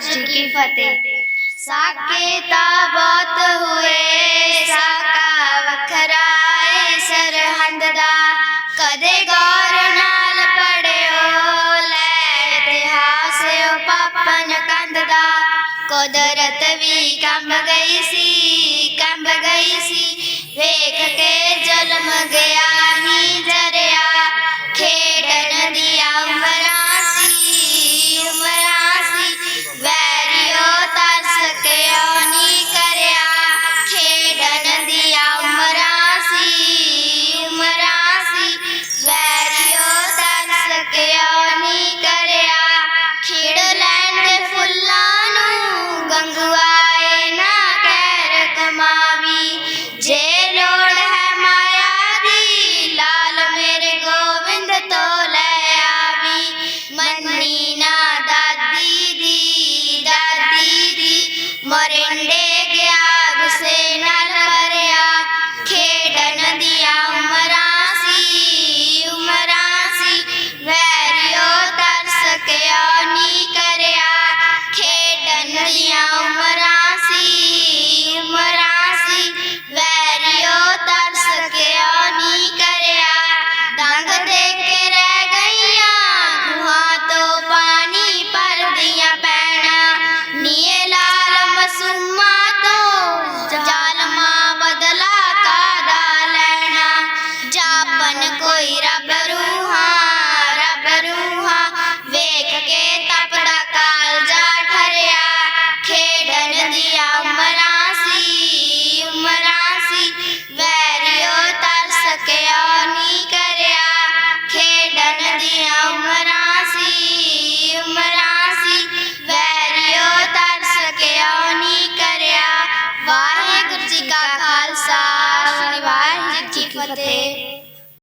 ਜੀ ਕੀ ਫਤਿਹ। ਸਾਕੇ ਤਾਂ ਬਹੁਤ ਹੋਏ ਸਾਕਾ ਵੱਖਰਾ ਏ ਸਰਹੰਦ ਦਾ ਕਦੇ ਗੌਰ ਨਾਲ ਪੜਿਓ, ਲੈ ਇਤਿਹਾਸ ਓ ਪਾਪਨ ਕੰਦ ਦਾ। ਕੁਦਰਤ ਵੀ ਕੰਬ ਗਈ ਸੀ, ਕੰਬ ਤਰਸ ਕਿਉਂ ਕਰਿਆ। ਖਿੜ ਲੈਣ ਦੇ ਫੁੱਲਾਂ ਨੂੰ ਗੰਗਵਾਏ ਨਾ ਕਹਿਰ ਕਮਾਵੀ। ਜੇ ਲੋੜ ਹੈ ਮਾਇਆ ਦੀ, ਲਾਲ ਮੇਰੇ ਗੋਬਿੰਦ ਤੋਂ ਲੈ ਆਵੀ। ਮੰਨੀ take it. खालसा श्री वाहिनी की फतेह.